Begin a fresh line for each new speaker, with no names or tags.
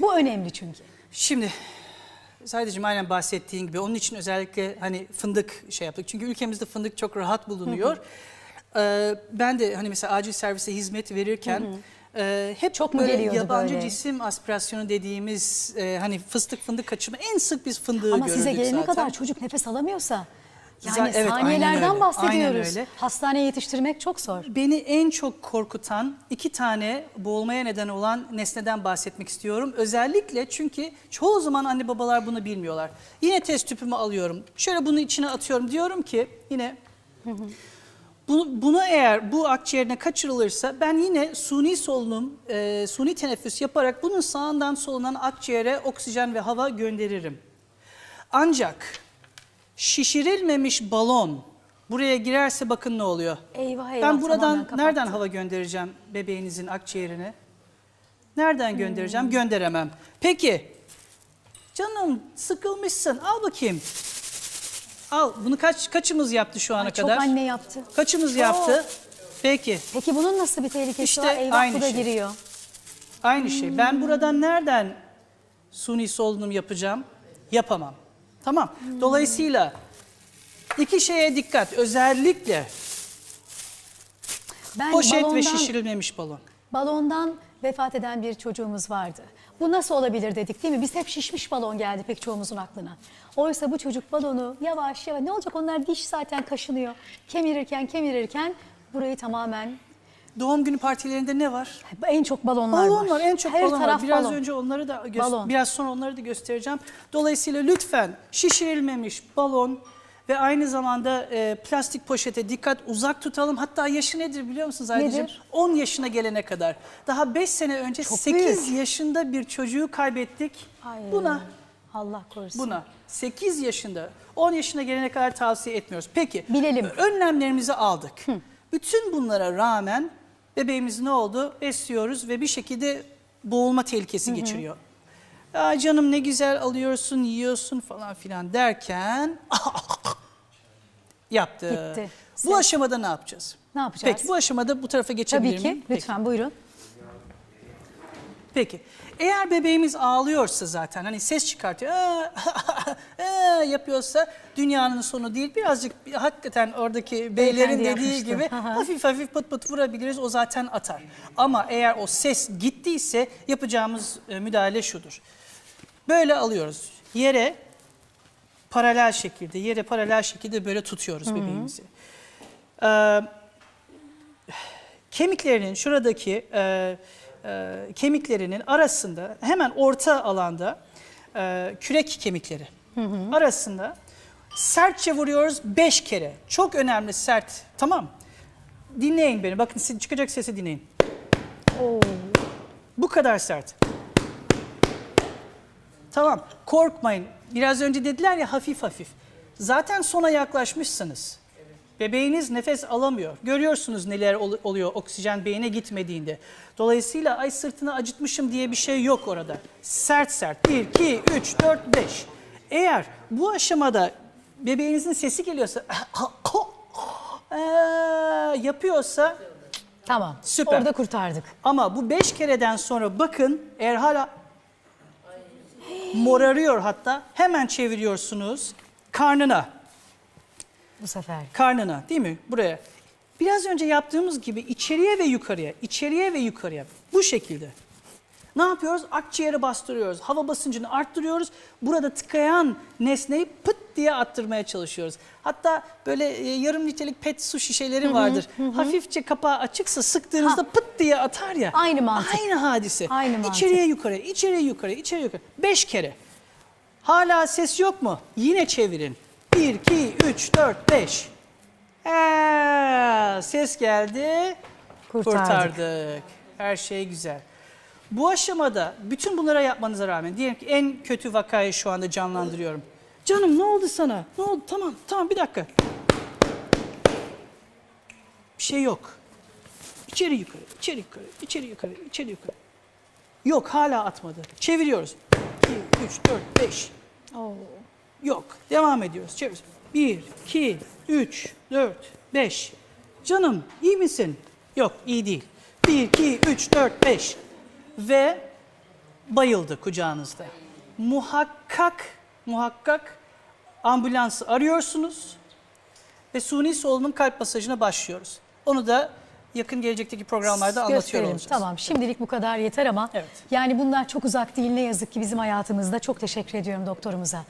Bu önemli çünkü.
Şimdi sadece aynen bahsettiğin gibi onun için özellikle hani fındık şey yaptık. Çünkü ülkemizde fındık çok rahat bulunuyor. Ee, ben de hani mesela acil servise hizmet verirken e, hep
Çok mu
böyle yabancı
böyle?
cisim aspirasyonu dediğimiz e, hani fıstık fındık kaçırma en sık biz fındığı
Ama size
görürdük
gelene
zaten.
kadar çocuk nefes alamıyorsa yani
Zaten- evet,
saniyelerden
öyle.
bahsediyoruz. Hastaneye yetiştirmek çok zor.
Beni en çok korkutan iki tane boğulmaya neden olan nesneden bahsetmek istiyorum. Özellikle çünkü çoğu zaman anne babalar bunu bilmiyorlar. Yine test tüpümü alıyorum. Şöyle bunu içine atıyorum. Diyorum ki yine bunu, buna eğer bu akciğerine kaçırılırsa ben yine suni solunum, e, suni teneffüs yaparak bunun sağından solundan akciğere oksijen ve hava gönderirim. Ancak şişirilmemiş balon buraya girerse bakın ne oluyor.
Eyvah eyvah.
Ben buradan nereden hava göndereceğim bebeğinizin akciğerine? Nereden göndereceğim? Gönderemem. Peki. Canım sıkılmışsın. Al bakayım. Al. Bunu kaç kaçımız yaptı şu ana
Ay, çok
kadar?
anne yaptı.
Kaçımız
Çok.
yaptı? Peki.
Peki bunun nasıl bir tehlikesi
İşte
var? Eyvah
aynı
bu da
şey.
giriyor.
Aynı şey. Ben buradan nereden suni solunum yapacağım? Yapamam. Tamam. Dolayısıyla iki şeye dikkat. Özellikle
Ben
poşet
balondan,
ve şişirilmemiş balon.
balondan vefat eden bir çocuğumuz vardı. Bu nasıl olabilir dedik değil mi? Biz hep şişmiş balon geldi pek çoğumuzun aklına. Oysa bu çocuk balonu yavaş yavaş ne olacak onlar diş zaten kaşınıyor. Kemirirken kemirirken burayı tamamen
Doğum günü partilerinde ne var?
en çok balonlar
Balon
var.
var, en çok
Her
balon var.
taraf
Biraz
balon.
önce onları da
Balon.
biraz sonra onları da göstereceğim. Dolayısıyla lütfen şişirilmemiş balon ve aynı zamanda e, plastik poşete dikkat uzak tutalım. Hatta yaşı nedir biliyor musunuz Aydacığım?
Nedir?
10 yaşına gelene kadar. Daha 5 sene önce
Çok
8
büyük.
yaşında bir çocuğu kaybettik.
Ay,
Buna
Allah korusun.
buna 8 yaşında 10 yaşına gelene kadar tavsiye etmiyoruz. Peki
Bilelim.
önlemlerimizi aldık. Bütün bunlara rağmen bebeğimiz ne oldu? Besliyoruz ve bir şekilde boğulma tehlikesi geçiriyor. Ya canım ne güzel alıyorsun, yiyorsun falan filan derken yaptı.
Gitti.
Bu aşamada ne yapacağız?
Ne yapacağız?
Peki bu aşamada bu tarafa geçebilir
Tabii ki.
miyim? Peki.
Lütfen buyurun.
Peki. Eğer bebeğimiz ağlıyorsa zaten hani ses çıkartıyor "Aa, aa," yapıyorsa dünyanın sonu değil. Birazcık hakikaten oradaki beylerin dediği
yapmıştı.
gibi hafif hafif pıt pıt vurabiliriz o zaten atar. Ama eğer o ses gittiyse yapacağımız e, müdahale şudur. Böyle alıyoruz. Yere paralel şekilde, yere paralel şekilde böyle tutuyoruz bebeğimizi. Ee, kemiklerinin şuradaki e, e, kemiklerinin arasında hemen orta alanda e, kürek kemikleri arasında sertçe vuruyoruz 5 kere. Çok önemli sert. Tamam. Dinleyin beni. Bakın siz- çıkacak sesi dinleyin. Bu kadar sert. Tamam. Korkmayın. Biraz önce dediler ya hafif hafif. Zaten sona yaklaşmışsınız. Bebeğiniz nefes alamıyor. Görüyorsunuz neler ol- oluyor oksijen beyine gitmediğinde. Dolayısıyla ay sırtını acıtmışım diye bir şey yok orada. Sert sert. 1, 2, 3, 4, 5. Eğer bu aşamada bebeğinizin sesi geliyorsa eee, yapıyorsa
Tamam.
Süper.
Orada kurtardık.
ama bu beş kereden sonra bakın eğer hala morarıyor hatta hemen çeviriyorsunuz karnına.
Bu sefer.
Karnına değil mi? Buraya. Biraz önce yaptığımız gibi içeriye ve yukarıya, içeriye ve yukarıya. Bu şekilde. Ne yapıyoruz? Akciğere bastırıyoruz. Hava basıncını arttırıyoruz. Burada tıkayan nesneyi pıt diye attırmaya çalışıyoruz. Hatta böyle e, yarım litrelik pet su şişeleri vardır. Hafifçe kapağı açıksa sıktığınızda
Ha.
pıt diye atar ya.
Aynı mantık.
Aynı hadise.
Aynı mantık.
İçeriye yukarı, içeriye yukarı, içeriye yukarı. Beş kere. Hala ses yok mu? Yine çevirin. 1, 2, 3, 4, 5. Ee, ses geldi.
Kurtardık.
Kurtardık. Her şey güzel. Bu aşamada bütün bunlara yapmanıza rağmen diyelim ki en kötü vakayı şu anda canlandırıyorum. Canım ne oldu sana? Ne oldu? Tamam, tamam bir dakika. Bir şey yok. İçeri yukarı, içeri yukarı, içeri yukarı, içeri yukarı. Yok hala atmadı. Çeviriyoruz. 2, 3, 4, 5.
Oo.
Yok. Devam ediyoruz. Çevir. 1, 2, 3, 4, 5. Canım iyi misin? Yok iyi değil. 1, 2, 3, 4, 5. Ve bayıldı kucağınızda. Muhakkak, muhakkak ambulansı arıyorsunuz ve suni solunum kalp masajına başlıyoruz. Onu da yakın gelecekteki programlarda anlatıyor
Gösterelim.
olacağız.
Tamam şimdilik bu kadar yeter ama
Evet.
yani bunlar çok uzak değil ne yazık ki bizim hayatımızda. Çok teşekkür ediyorum doktorumuza.